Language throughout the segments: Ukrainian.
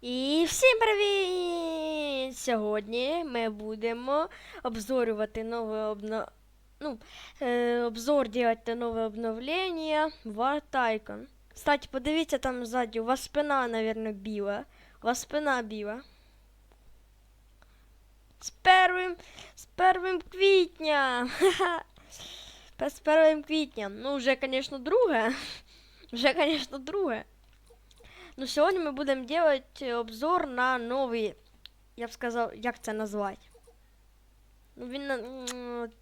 І всім привіт! Сьогодні ми будемо обзорювати нове обно... ну, е, обзор делать нове обновлення War Tycoon. Кстати, подивіться там ззаді, у вас спина, наверное, біла. У вас спина біла. З первим, з первим квітня! З первим квітня. Ну, вже, звісно, друге. Вже, звісно, друге. Ну, сьогодні ми будемо робити обзор на новий, я б сказав, як це назвати. Ну, він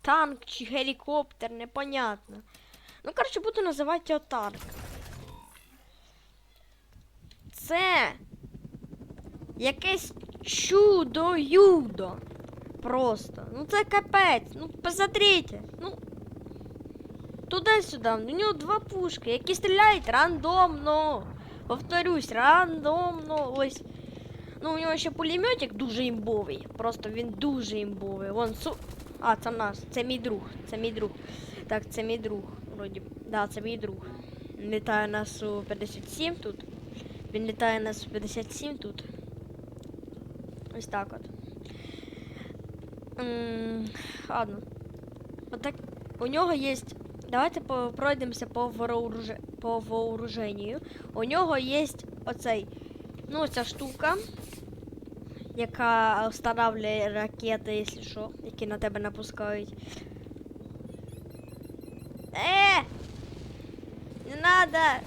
танк чи гелікоптер, непонятно. Ну, коротше, буду називати його танк. Це якесь чудо-юдо. Просто. Ну це капець. Ну, посмотрите. Ну. Туди-сюди. У нього два пушки, які стріляють рандомно. Повторюсь, рандомно. Ось. Ну, у нього ще пулеметик дуже імбовий. Просто він дуже імбовий. Вон су. А, це наш. Це мій друг. Це мій друг. Так, це мій друг. Вроді. Да, це мій друг. Він літає на су 57 тут. Він літає на су 57 тут. Ось так от. Ладно. Отак. У нього є. Давайте пройдемося по, вооруже... по вооруженню. У нього є оцей. Ну, ця штука, яка встановлює ракети, якщо що, які на тебе напускають. Е! Не надо!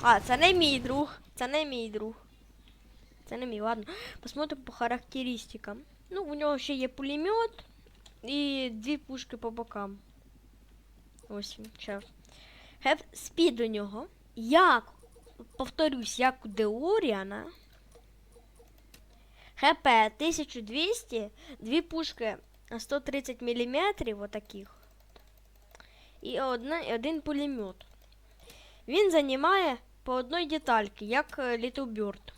А, це не мій друг. Це не мій друг. Це не мій, ладно. Посмотрим по характеристикам. Ну, у нього ще є пулемет і дві пушки по бокам. Ось він, Хеп спід у нього. Як, повторюсь, як у Деоріана. ХП 1200, дві пушки 130 мм, отаких. І одна, один пулемет. Він займає по одній детальці, як е, Little Bird.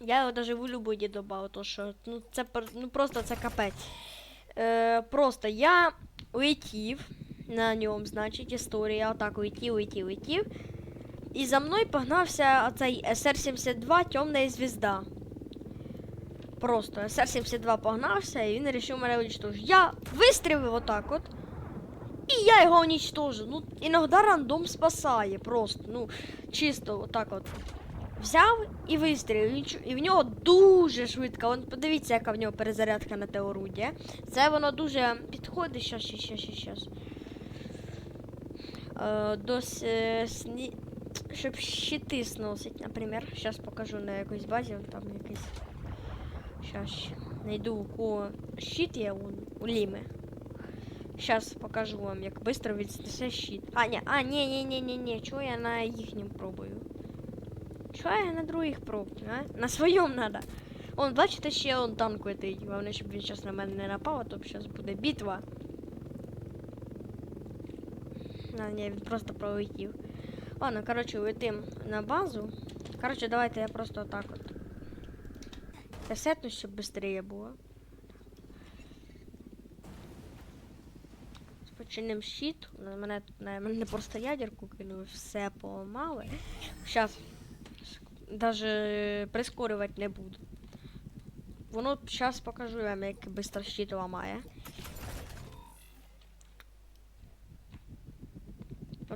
Я його даже в улюблені додав, то що ну, це ну, просто це капець. Е, просто я улетів на ньому, значить, історія. Отак улетів, улетів, улетів. І за мною погнався оцей SR-72 Темна звізда. Просто SR-72 погнався і він вирішив мене уничтожити. Я вистрілив отак от. І я його уничтожив. Ну, іноді рандом спасає просто. Ну, чисто отак от. Взяв і вистрілив. І в нього дуже швидко. Вон, подивіться, яка в нього перезарядка на те орудие. Це воно дуже підходить. Щас, щас, щас, щас, до е, сні... Щоб щити сносить, наприклад. Зараз покажу на якійсь базі, там якийсь. Щас найду у кого щит є вон, у Ліми. Сейчас покажу вам, як быстро він щит. А, ні, а, ні, ні, ні, ні, ні, чого я на їхнім пробую? Чого я на других пробую, а? На своєму надо. Он, бачите, ще он танк летить. Головне, щоб він зараз на мене не напав, а то зараз буде битва. А, ні, він просто пролетів. Ладно, коротше, летим на базу. Коротше, давайте я просто отак от. Ресетну, щоб швидше було. Починим щит. На мене тут на мене просто ядерку кинули, все поламали. Зараз даже прискорювати не буду. Воно зараз покажу вам, як швидко щит ламає.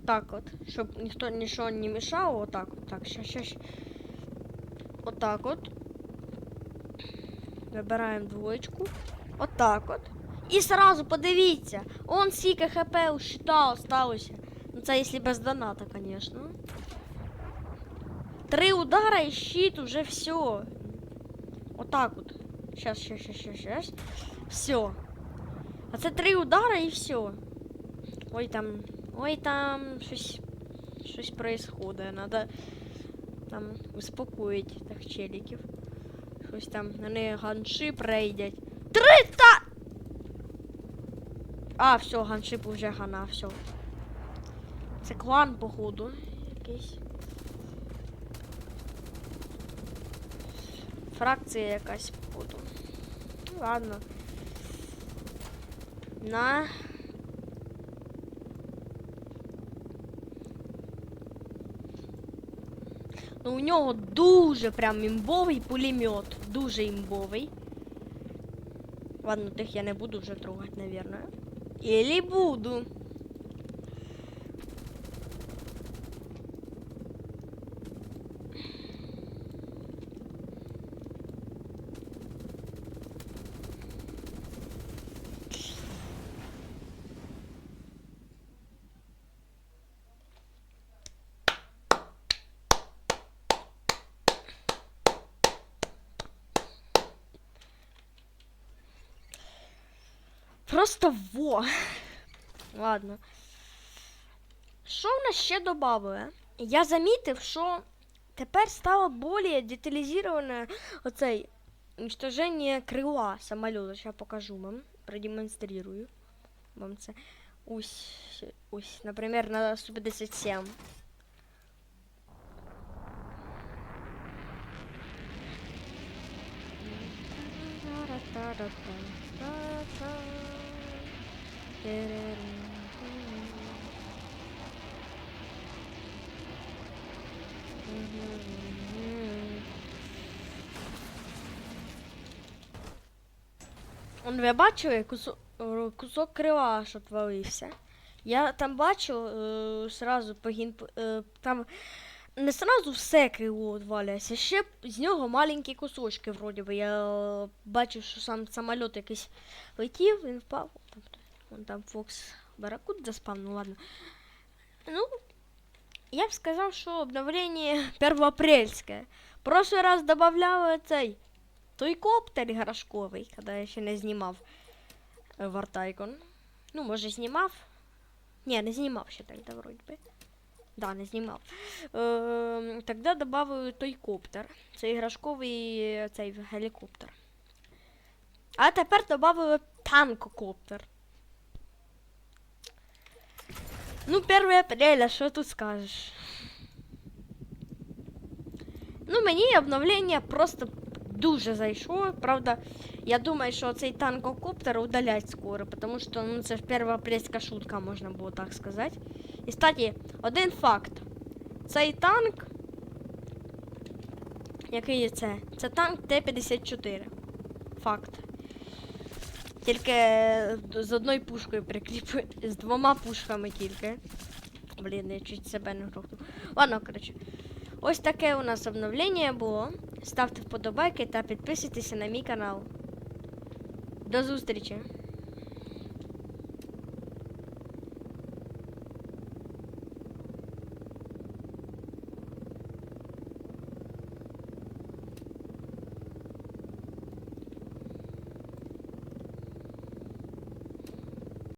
Отак от. Щоб ніхто нічого не мішав, отак от. Так, щас, щас. Отак от. Вибираємо двоєчку. Отак от. І сразу подивіться, он скільки хп у щита осталося. Ну це якщо без доната, конечно. Три удара і щит уже все. Отак от. Щас, щас, щас, щас, щас. Все. А це три удара і все. Ой там. Ой там щось. Щось происходит. Надо там успокоїти тих челіків. Щось там на них ганшип рейдять. Триста! А, все, ганшип уже гана, все. Це клан, походу. Якийсь. Фракція якась, походу. Ладно. На. Ну, у нього дуже прям імбовий пулемет. Дуже імбовий. Ладно, тих я не буду вже трогати, наверное. Или буду. Просто во. Ладно. Що в нас ще додали? Я замітив, що тепер стало більш деталізоване оцей уничтоження крила самоліта. Зараз покажу вам, продемонструю вам це. Ось, ось, наприклад, на Су-57. Он ви бачили кусок, кусок крила, що отвалився. Я там бачу е, сразу по гін... е, там не сразу все крило відвалюється, ще з нього маленькі кусочки, вроді би. Я бачив, що сам самоліт якийсь летів, він впав. Тобто, Вон там Фокс Баракут заспав, ну ладно. Ну, я б сказав, що обновлення первоапрельське. Прошлый раз добавляли цей той коптер іграшковий, коли я ще не знімав Вартайкон. Ну, може, знімав. Ні, не знімав ще тогда, вроді би. Да, не знімав. Е, тогда добавили той коптер. Це іграшковий цей гелікоптер. А тепер добавили танкокоптер. Ну, 1 апреля, що тут скажеш? Ну, мені обновлення просто дуже зайшло. Правда, я думаю, що цей танкокоптер удалять скоро, тому що ну, це ж перша апрельська шутка, можна було так сказати. І, кстати, один факт. Цей танк. Який це? Це танк Т-54. Факт. Тільки з одною пушкою прикріпив. З двома пушками тільки. Блін, я чуть себе не грохнув. Ладно, коротше. Ось таке у нас обновлення було. Ставте вподобайки та підписуйтесь на мій канал. До зустрічі!